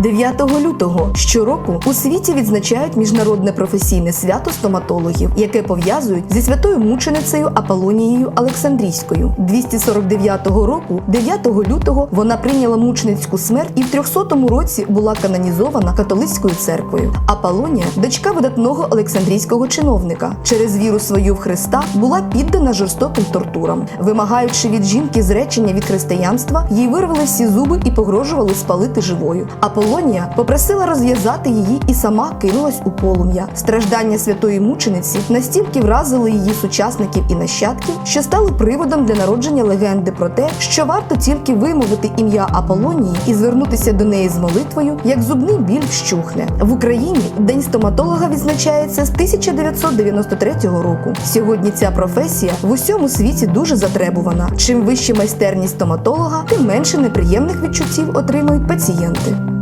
9 лютого щороку у світі відзначають міжнародне професійне свято стоматологів, яке пов'язують зі святою мученицею Аполонією Олександрійською. 249 року, 9 лютого, вона прийняла мученицьку смерть і в 300 році була канонізована католицькою церквою. Аполонія, дочка видатного Олександрійського чиновника, через віру свою в Христа була піддана жорстоким тортурам, вимагаючи від жінки зречення від християнства, їй вирвали всі зуби і погрожували спалити живою. Аполонія попросила розв'язати її і сама кинулась у полум'я. Страждання святої мучениці настільки вразили її сучасників і нащадків, що стали приводом для народження легенди про те, що варто тільки вимовити ім'я Аполонії і звернутися до неї з молитвою, як зубний біль вщухне. В Україні День стоматолога відзначається з 1993 року. Сьогодні ця професія в усьому світі дуже затребувана. Чим вища майстерність стоматолога, тим менше неприємних відчуттів отримують пацієнти.